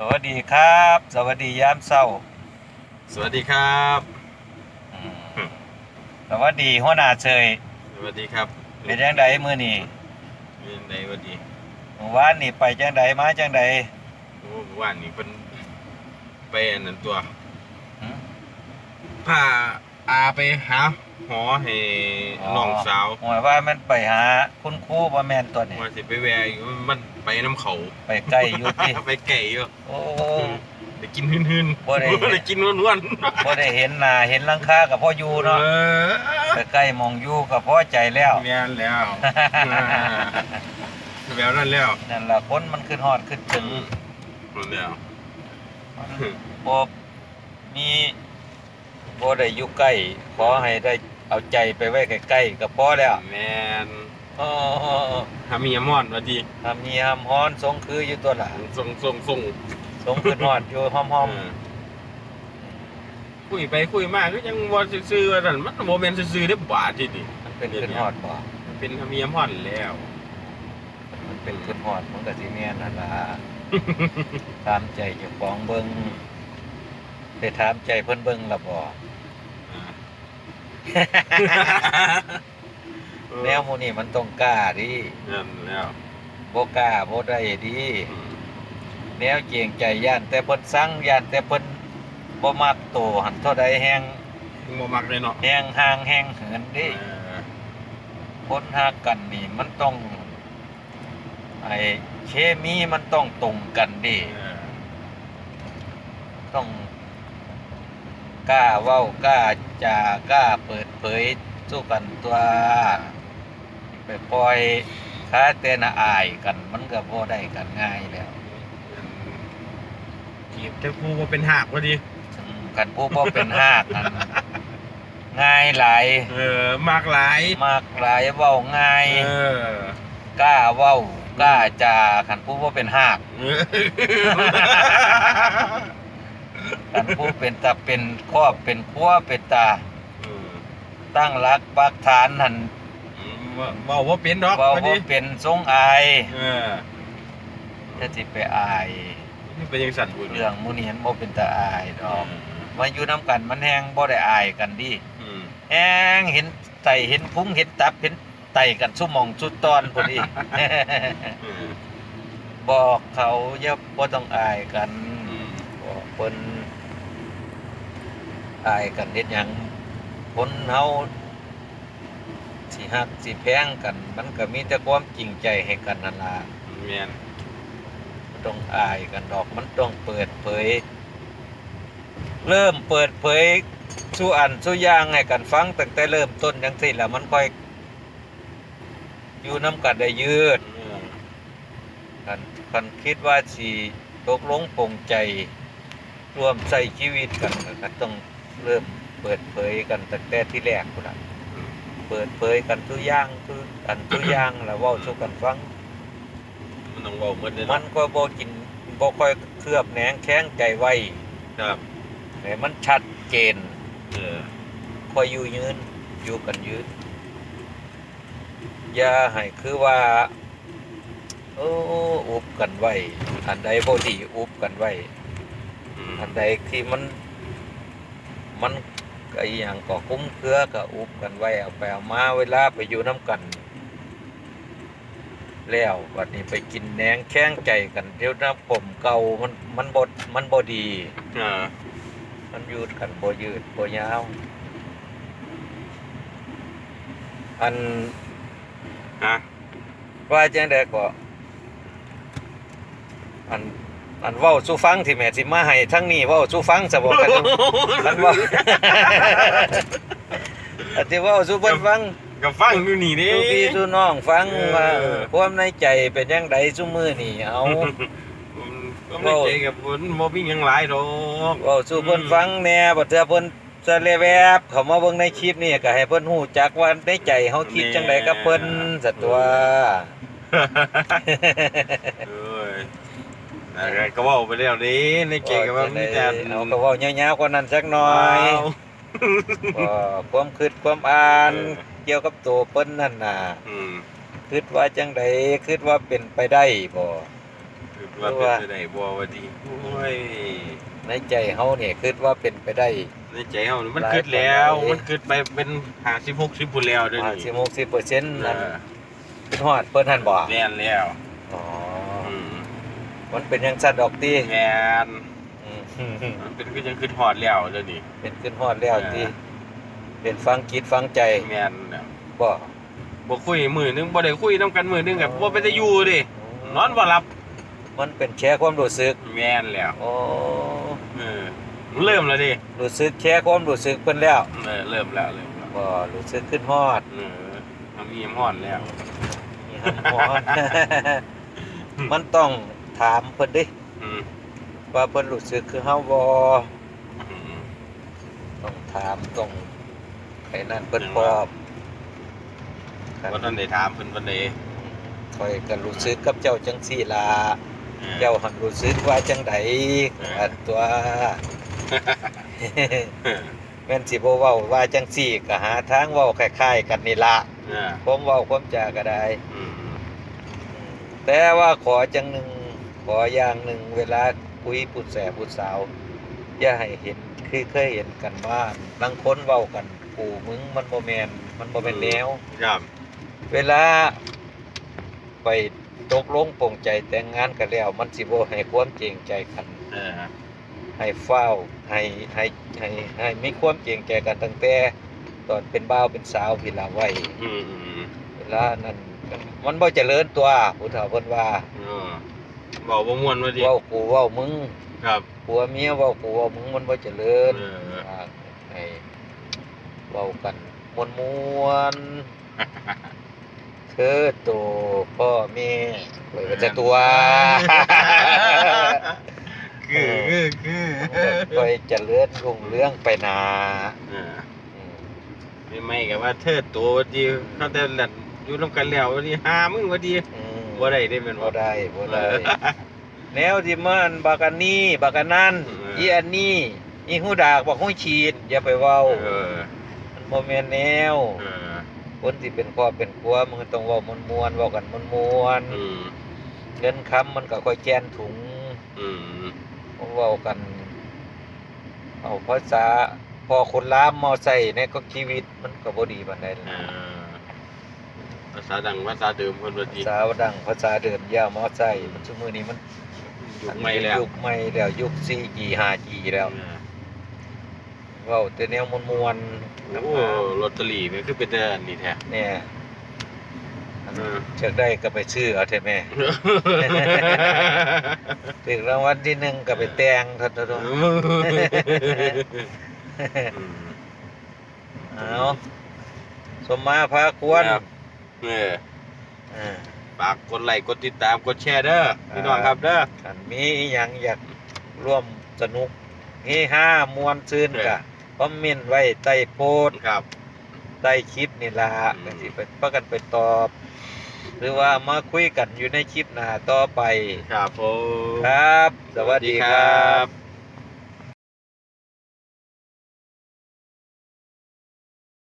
สวัสดีครับ สวัสดียามเช้า สวัสดีครับอืมสวัสดีหัวหน้าเชยสวัสดีครับเป็นจังไดมื้อนี้เป็นในวันดีเมื่อวานนี่ไปจังไดมาจังไดโอ้เมื่อว่านนี่เป็นไปอันนั้นตัวหึพาอาไปหาหอให้น้องสาวหวยว่ามันไปหาคุณครูบ่แม่นตัวนี้ว่าสิไปแวะอยู่มัน ไปน้ำเขาไปใกล้อยู่ที่ไปไก่อยู่โอ้ ได้กินหืนหืนบ่ได้ ได้กินนวลบ่ได้เห็นหน้าเห็นหลังคากับพ่ออยู่ๆเนาะเออไปใกล้หมองอยู่กับพ่อใจแล้วแม่นแล้วแล้วนั่นแล้วนั่นล่ะคนมันขึ้นฮอดขึ้นถึงนั่นแล้วมันบ่มีบ่ได้อยู่ใกล้ขอให้ได้เอาใจไปไว้ใกล้ๆก็พอแล้ว แม่น อ๋อทำมียมอนมาดีทำมีหำฮ้อนทรงคืออยู่ตัวหลังส่งส่งส่งทรงคือฮอดอยู่หอมเออคุยไปคุยมาก็ยังว่าซื่อๆว่านั่นมันโมเมนต์ซื่อๆได้อบาทที่ดิๆมันเป็นขึ้นฮอดบ่มันเป็นทำเนียมห่อนแล้วมันเป็นขึ้นฮอดมันก็สิแม่นนั่นล่ะตามใจเจ้าของเบิ่งได้ถามใจเพิ่นเบิ่งล่ะบ่ แนวหมู่นี้มันต้องกล้าดินั่นแล้วบ่กล้าบ่ได้ดิอืมแนวเกรงใจย่านแต่เพิ่นสั่งย่านแต่เพิ่นบ่มักโตหันเท่าใดแฮงบ่มักเลยเนาะแฮงห่างแฮงเหินดิเออคนฮักกันนี่มันต้องไอ้เคมีมันต้องตรงกันดิเออต้องกล้าเว้ากล้าจากล้าเปิดเผยสู้กันตัว ไปปล่อยค้าแต่น่ะอายกัน มันก็บ่ได้กันง่ายแล้วจีบแต่ผู้บ่เป็นหากพอดีซึ่งกันผู้บ่เป็นฮักกันง่ายหลายเออมากหลายมากหลายเว้าง่ายเออกล้าเว้ากล้าจาคันผู้บ่เป็นฮักเออคันผู้เป็นตาเป็นครอบเป็นครัวเป็นตาเออตั้งรักปักฐานหัน ว่าเว้าบ่เป็นดอกเว้าพอบ่ดีเป็นทรงอายเออจะสิไปอาย นี่เป็นจังสั่นบุญเรื่องหมูนี้มันบ่เป็นตาอายดอือกมมาอยู่นํกันมันแฮงบ่ได้อายกันดิอืมแฮงเห็นไตเห็นพุงเห็นตับเห็นไตกันซุหมองสุดตอนพุ่นอีกเออบอกเขาอย่าบ่ต้องอายกันอืมบอกเพิ่นอายกันเฮ็ดหยังคนเฮา สิฮักสิแพงกัน มันก็มีแต่ความจริงใจให้กันนั่นล่ะแม่นบ่ต้องอายกันดอกมันต้องเปิดเผย เริ่มเปิดเผยสู่อันสู่อย่างให้กันฟังตั้งแต่เริ่มต้นจังซี่แล้วมันค่อย อยู่นํกันได้ยืดเออกันคันคิดว่าสิตกลงปลงใจร่วมใช้ชีวิตกันก็ต้องเริ่มเปิดเผยกันตั้งแต่ที่แรกพุ่นล่ะ เปิดเผยกันทุกอย่างทุกอันทุกอย่างแล้วเว้าสู่กันฟัง มันต้องเว้าหมดเลยมัเนาะนก็บ่กินบ่ค่อยเคลือบแหนงแข้งใจไว้ครับให้มันชัดเจนเออค่อยอยู่ยืนอยู่กันยืนอย่าให้คือว่าโอ้อุบกันไว้ อันใดบ่ดีอุบกันไว้ อืมอันใดที่มัน มัน ไอ้อหย่างก็คุ้มเครือก็อุบกันไว้เอาไปเอามาเวลาไปอยู่น้ำกัน แล้ววันนี้ไปกินแหนงแข้งใจกันเดี๋ยวน้ำผมเก่ามันมันบดมันบดีเออมันยืดกันบ่ยืดบ่ยาว อันฮะ ว่าจังไดก็อัน อันเว้าสู่ฟังที่แม่สิมาให้ทั้งนี้เว้าสู่ฟังซะบ่กันกันเว้าอันที่เว้าสู่เพิ่นฟังก็ฟังอยู่นี่เด้สู่พี่สู่น้องฟังว่าเออความในใจเป็นจังไดซุมื้อนี้เอาอืมก็ไม่ใจกับผลบ่มีหยังหลายดอกเว้าสู่เพิ่นฟังแหน่บ่เทื่อเพิ่นจะเลแวบเข้ามาเบิ่งในคลิปนี่ก็ให้เพิ่นฮู้จักว่าในใจเฮาคิดจังไดกับเพิ่นซะตัวเอ้ย อะไรก็เว้าไปแล้วเด้ในเก่งก็ว่ามีแต่เอาก็เว้ายาวๆกว่านั้นสักหน่อยเอาก็ความคิดความอ่าน เออ เกี่ยวกับตัวเพิ่นนั่นน่ะอืมคิดว่าจังไดคิดว่าเป็นไปได้บ่คือไปว่าเป็นไปได้บ่ว่าดีโอ้ยในใจเฮาเนี่ยคิดว่าเป็นไปได้ ในใจเฮานี่มันหลายคิดแล้วปานใดมันคิดไปเป็น50 60พุ่นแล้วเดี๋ยวห้านี้สิบหกสิบเปอร์เซ็นต์เอนั่นอคิดฮอดเพิ่นหันบ่แม่นแล้ว อ๋ออืม มันเป็นยังสั่นดอกติแม่นอืมมันเป็นคือจังคิดฮอดแล้วเดี๋ยวนี้เป็นขึ้นฮอดแล้วเออติเป็นฟังคิดฟังใจแม่นแล้วบ่บ่คุยมื้อนึงบ่ได้คุยนํกันมื้อนึงก็บ่ไปได้อยู่ดินอนบ่หลับ มันเป็นแชร์ความรู้สึกแม่นแล้วโอ้เออมันเริ่มแล้วดิรู้สึกแชร์ความรู้สึกเพิ่นแล้วเออเริ่มแล้วเริ่มแล้วบ่รู้สึกขึ้นฮอดเออมันมีน้ำฮอดแล้วมีหันฮอดมันต้อง ถามเพิ่นดิอืมว่าเพิ่นรู้สึกคือเฮาบ่อืม ต้องถามต้องไอ้นั่นเพิ่นเห็นพร้ว่าอมคันว่าท่านได้ถามเพิ่นวันใดข่อยก็รู้สึกกับเจ้าจังซี่ล่ะเออ เจ้าหันรู้สึกว่าจังไดเออ อันตัว เออแม่นสิบ่เว้าว่าจังซี่ก็หาทางเว้าคล้ายๆกันนี่ล่ะเออผมเว้าความจาก็ได้อืมอืมแต่ว่าขอจังหนึงข ออย่างหนึงเวลาคุยผู้แสผู้สาว อย่าให้เห็นคือเคยเห็นกันว่าบางคนเว้ากันกูมึงมันบ่แม่นมันบ่แม่นแนวครับเวลาไปตกลงปลงใจแต่งงานกันแล้ว มันสิบ่ให้ความจริงใจกันเออให้เฝ้าวให้ให้ให้ให้มีความจริงใจกันตั้งแต่ตอนเป็นบ่าวเป็นสาวพี่ละไว้อืมอืมเวลานั้นมันบ่เจริญตัวผู้เฒ่าเพิ่นว่า เออบอกบ่ม่วนว่าดิเว้ากูเว้ามึงครับผัวเมียเว้ากูเว้ามึงมันบ่เจริญเอออ่าให้เว้ากันมวนๆเธอโตพ่อแม่เปิดจะตัว คือคือคือค่อยเจริญรุ่งเรื่องไปหนาเอออืมไม่ไม่กับว่าเธอตัวว่าดีเขาแต่หลันอยู่นํกันแล้วว่าดีหามึงว่าดีอืม บ่ได้ได้แม่นบ่บ่ได้บ่ได้ แนวที่มันบักอันนี้บักอันนั้นเอออีอันนี้อีหูดากบักหูฉีด อย่าไปเว้าเออมันบ่แม่นแนว เออคนที่เป็นครอบเป็นครัวมันก็ต้องเว้ามวนๆเว้ากันมวนอืมๆเงินคำมันก็ค่อยแจนถุงอืมเว้ากัน เอาภาษาพอคนลามมอใส่ในก็ชีวิตมันก็บ่ดีปานใดเออ ภาษาดังภาษาเดิมเพิ่นว่าภาดีษาดังภาษาเดิมยาวมอใส่มันซุมื้อนี้มันยุคใหม่แล้วยุคใหม่แล้วยุค 4G 5G แล้วเออเว้าแต่แนวมวนๆโอ้ลอตเตอรี่มันคือเป็นแต่อันนี้แท้เนี่ยอันเออเชือกได้ก็ไปซื้อเอาเถอะแม่ถึงรางวัลที่หนึ่งก็ไปแต่งเถอะเถอะเถอะอืมเอาสมมาพาควร ครับเอออ่า ฝากกดไลค์กดติดตามกดแชร์เด้อพี่น้องครับเด้อ คันมีอหยังอยากร่วมสนุกเฮฮามวนซื่นเออกะคอมเมนต์ไว้ใต้โพสต์ครับ ใต้คลิปนี่ล่ะอืม ก็สิไปประกันไปตอบ หรือว่ามาคุยกันอยู่ในคลิปหน้าต่อไป ครับผม ครับ สวัสดีครับบ